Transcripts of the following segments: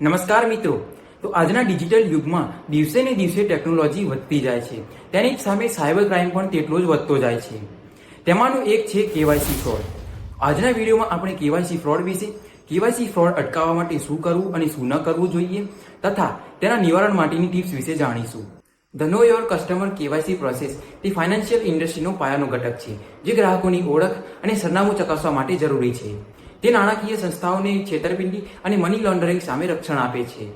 નમસ્કાર મિત્રો. તો આજના ડિજિટલ યુગમાં દિવસે ને દિવસે ટેકનોલોજી વધતી જાય છે. તેની સામે સાયબર ક્રાઇમ પણ તેટલો જ વધતો જાય છે. તેમાંનું એક છે કેવાયસી ફ્રોડ. આજના વિડીયોમાં આપણે કેવાયસી ફ્રોડ વિશે, કેવાયસી ફ્રોડ અટકાવવા માટે શું કરવું અને શું ન કરવું જોઈએ, તથા તેના નિવારણ માટેની ટિપ્સ વિશે જાણીશું. The know your customer KYC process, તે ફાઇનાન્શિયલ ઇન્ડસ્ટ્રીનો પાયાનો ઘટક છે, જે ગ્રાહકોની ઓળખ અને સરનામું ચકાસવા માટે જરૂરી છે. તે નાણાકીય સંસ્થાઓને છેતરપિંડી અને મની લોન્ડરિંગ સામે રક્ષણ આપે છે.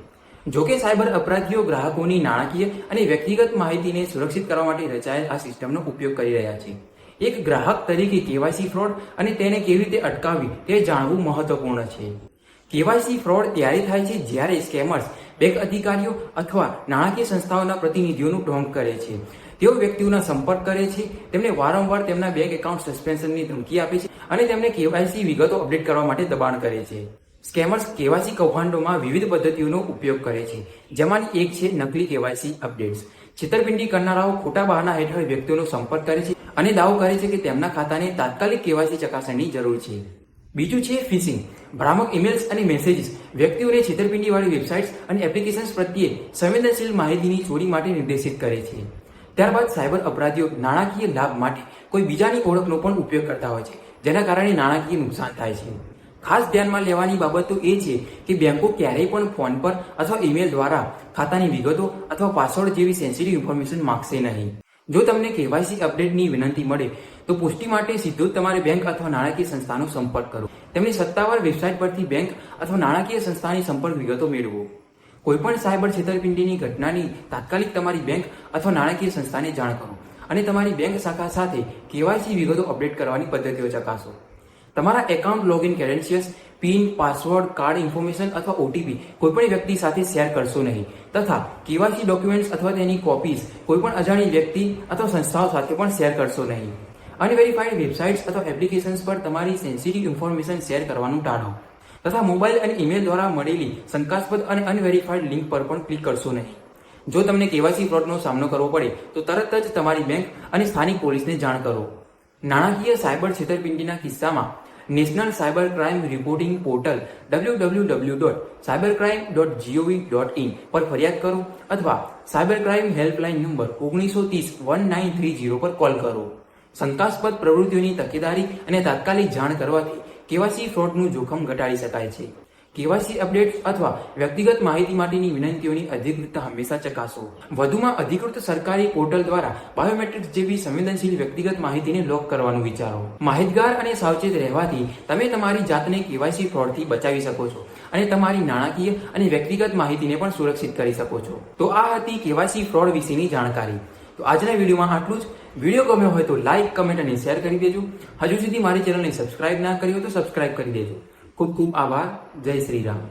જોકે સાયબર અપરાધીઓ ગ્રાહકોની નાણાકીય અને વ્યક્તિગત માહિતીને સુરક્ષિત કરવા માટે રચાયેલ આ સિસ્ટમનો ઉપયોગ કરી રહ્યા છે. એક ગ્રાહક તરીકે કેવાયસી ફ્રોડ અને તેને કેવી રીતે અટકાવવી તે જાણવું મહત્વપૂર્ણ છે. કેવાયસી ફ્રોડ ત્યારે થાય છે જ્યારે સ્કેમર્સ, બેંક અધિકારીઓ અથવા નાણાકીય સંસ્થાઓના પ્રતિનિધિઓનું ઢોંગ કરે છે. તેઓ વ્યક્તિઓના સંપર્ક કરે છે, તેમને વારંવાર તેમના બેંક એકાઉન્ટ સસ્પેન્શનની ધમકી આપે છે અને તેમને કેવાયસી વિગતો અપડેટ કરવા માટે દબાણ કરે છે. સ્કેમર્સ કેવાયસી કૌભાંડોમાં વિવિધ પદ્ધતિઓનો ઉપયોગ કરે છે, જેમાંની એક છે નકલી કેવાયસી અપડેટ્સ. છેતરપિંડી કરનારાઓ ખોટા બહાના હેઠળ વ્યક્તિઓનો સંપર્ક કરે છે અને દાવો કરે છે કે તેમના ખાતાને તાત્કાલિક કેવાયસી ચકાસણીની જરૂર છે. બીજું છે ફિશિંગ ભ્રામક ઇમેલ્સ અને મેસેજીસ વ્યક્તિઓને છેતરપિંડીવાળી વેબસાઇટ્સ અને એપ્લિકેશન્સ પ્રત્યે સંવેદનશીલ માહિતીની ચોરી માટે નિર્દેશિત કરે છે. ત્યારબાદ સાયબર અપરાધીઓ નાણાકીય લાભ માટે કોઈ બીજાની ઓળખનો પણ ઉપયોગ કરતા હોય છે, જેના કારણે નાણાકીય નુકસાન થાય છે. ખાસ ધ્યાનમાં લેવાની બાબતો એ છે કે બેંકો ક્યારેય પણ ફોન પર અથવા ઈમેલ દ્વારા ખાતાની વિગતો અથવા પાસવર્ડ જેવી સેન્સિટિવ ઇન્ફોર્મેશન માગશે નહીં. જો તમને કેવાયસી અપડેટની વિનંતી મળે, તો પુષ્ટિ માટે સીધો જ તમારે બેંક અથવા નાણાકીય સંસ્થાનો સંપર્ક કરો. તેમની સત્તાવાર વેબસાઇટ પરથી બેંક અથવા નાણાકીય સંસ્થાની સંપર્ક વિગતો મેળવો. કોઈપણ સાયબર છેતરપિંડીની ઘટનાની તાત્કાલિક તમારી બેંક અથવા નાણાકીય સંસ્થાને જાણ કરો અને તમારી બેંક શાખા સાથે કેવાયસી વિગતો અપડેટ કરવાની પદ્ધતિઓ ચકાસો. તમારા account login credentials PIN password card information અથવા ઓટીપી કોઈપણ વ્યક્તિ સાથે શેર કરશો નહીં. તથા કેવાયસી ડોક્યુમેન્ટ્સ અથવા તેની કોપીઝ કોઈપણ અજાણી વ્યક્તિ અથવા સંસ્થાઓ સાથે પણ શેર કરશો નહીં. અનવેરિફાઈડ વેબસાઇટ્સ અથવા એપ્લિકેશન્સ પર તમારી સેન્સિટિવ ઇન્ફોર્મેશન શેર કરવાનું ટાળો. તથા મોબાઈલ અને ઈમેલ દ્વારા મળેલી શંકાસ્પદ અને અનવેરીફાઈડ લિંક પર પણ ક્લિક કરશો નહીં. જો તમને કેવાયસી ફ્રોડનો સામનો કરવો પડે, તો તરત જ તમારી બેંક અને સ્થાનિક પોલીસને જાણ કરો. નાણાકીય સાયબર છેતરપિંડીના કિસ્સામાં national cyber crime reporting portal W W W dot cyber crime dot G O V dot in પર ફરિયાદ કરો અથવા સાયબર ક્રાઇમ હેલ્પલાઇન નંબર ઓગણીસો ત્રીસ વન નાઇન થ્રી જીરો પર કોલ કરો. શંકાસ્પદ પ્રવૃત્તિઓની તકેદારી અને તાત્કાલિક જાણ કરવાથી કેવાયસી ફ્રોડનું જોખમ ઘટાડી શકાય છે. કેવાયસી અપડેટ્સ અથવા વ્યક્તિગત માહિતી માટેની વિનંતીઓની અધિકૃતતા હંમેશા ચકાસો. વધુમાં અધિકૃત સરકારી પોર્ટલ દ્વારા બાયોમેટ્રિક્સ જેવી સંવેદનશીલ વ્યક્તિગત માહિતીને લોક કરવાનું વિચારો. માહિતગાર અને સાવચેત રહેવાથી તમે તમારી જાતને કેવાયસી ફ્રોડથી બચાવી શકો છો અને તમારી નાણાકીય અને વ્યક્તિગત માહિતીને પણ સુરક્ષિત કરી શકો છો. તો આ હતી કેવાયસી ફ્રોડ વિશેની જાણકારી. તો આજના વિડીયોમાં આટલું જ. વીડિયો ગમ્યો હોય તો લાઇક કમેન્ટ અને શેર કરી દેજો. હજુ સુધી મારી ચેનલને સબસ્ક્રાઇબ ના કરી હોય તો સબસ્ક્રાઇબ કરી દેજો. ખૂબ ખૂબ આભાર જય શ્રી રામ